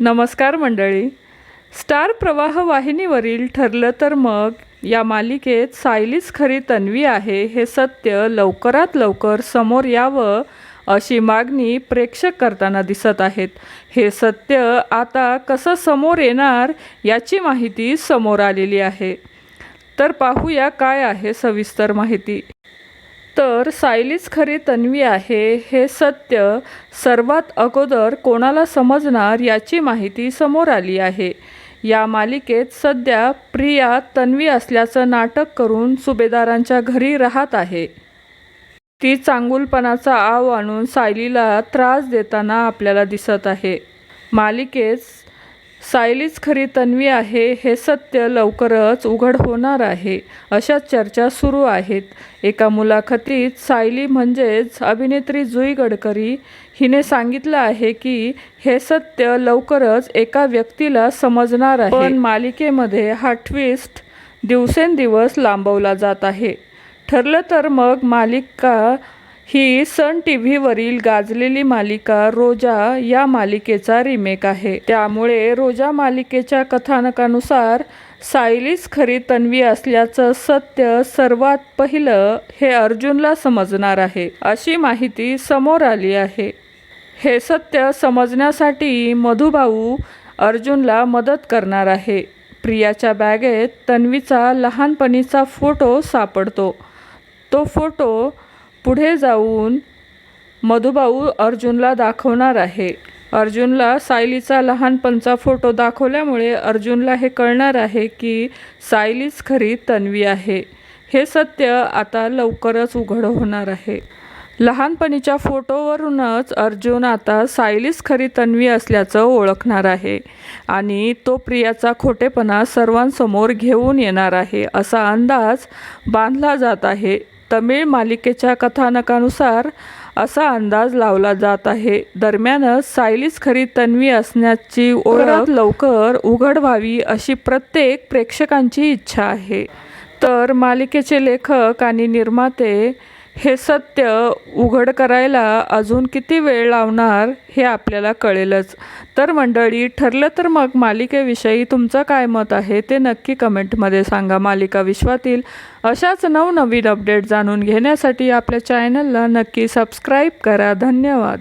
नमस्कार मंडळी. स्टार प्रवाह वाहिनीवरील ठरलं तर मग या मालिकेत सायलीच खरी तन्वी आहे हे सत्य लवकरात लवकर समोर यावं अशी मागणी प्रेक्षक करताना दिसत आहेत. हे सत्य आता कसं समोर येणार याची माहिती समोर आलेली आहे. तर पाहूया काय आहे सविस्तर माहिती. तर सायलीच खरी तन्वी आहे हे सत्य सर्वात अगोदर कोणाला समजणार याची माहिती समोर आली आहे. या मालिकेत सध्या प्रिया तन्वी असल्याचं नाटक करून सुभेदारांच्या घरी राहत आहे. ती चांगुलपणाचा आव आणून सायलीला त्रास देताना आपल्याला दिसत आहे. मालिकेत सायलीच खरी तन्वी आहे हे सत्य लवकरच उघड होणार आहे अशा चर्चा सुरू आहेत. एका मुलाखतीत सायली म्हणजेच अभिनेत्री जुई गडकरी हिने सांगितलं आहे की हे सत्य लवकरच एका व्यक्तीला समजणार आहे. पण मालिकेमध्ये हा ट्विस्ट दिवसेंदिवस लांबवला जात आहे. ठरलं तर मग मालिका ही सन टी व्हीवरील गाजलेली मालिका रोजा या मालिकेचा रिमेक आहे. त्यामुळे रोजा मालिकेच्या कथानकानुसार सायलीच खरी तन्वी असल्याचं सत्य सर्वात पहिलं हे अर्जुनला समजणार आहे अशी माहिती समोर आली आहे. हे सत्य समजण्यासाठी मधुभाऊ अर्जुनला मदत करणार आहे. प्रियाच्या बॅगेत तन्वीचा लहानपणीचा फोटो सापडतो. तो फोटो पुढे जाऊन मधुभाऊ अर्जुनला दाखवणार आहे. अर्जुनला सायलीचा लहानपणचा फोटो दाखवल्यामुळे अर्जुनला हे कळणार आहे की सायलीच खरी तन्वी आहे. हे सत्य आता लवकरच उघड होणार आहे. लहानपणीच्या फोटोवरूनच अर्जुन आता सायलीच खरी तन्वी असल्याचं ओळखणार आहे आणि तो प्रियाचा खोटेपणा सर्वांसमोर घेऊन येणार आहे असा अंदाज बांधला जात आहे. तमिळ मालिकेच्या कथानकानुसार असा अंदाज लावला जात आहे. दरम्यानच सायलीस खरी तन्वी असण्याची ओळख लवकर उघड व्हावी अशी प्रत्येक प्रेक्षकांची इच्छा आहे. तर मालिकेचे लेखक आणि निर्माते हे सत्य उघड करायला अजून किती वेळ लावणार हे आपल्याला कळेलच. तर मंडळी ठरलं तर मग मालिकेविषयी तुमचं काय मत आहे ते नक्की कमेंटमध्ये सांगा मालिका विश्वातील. अशाच नवनवीन अपडेट जाणून घेण्यासाठी आपल्या चॅनलला नक्की सबस्क्राईब करा. धन्यवाद.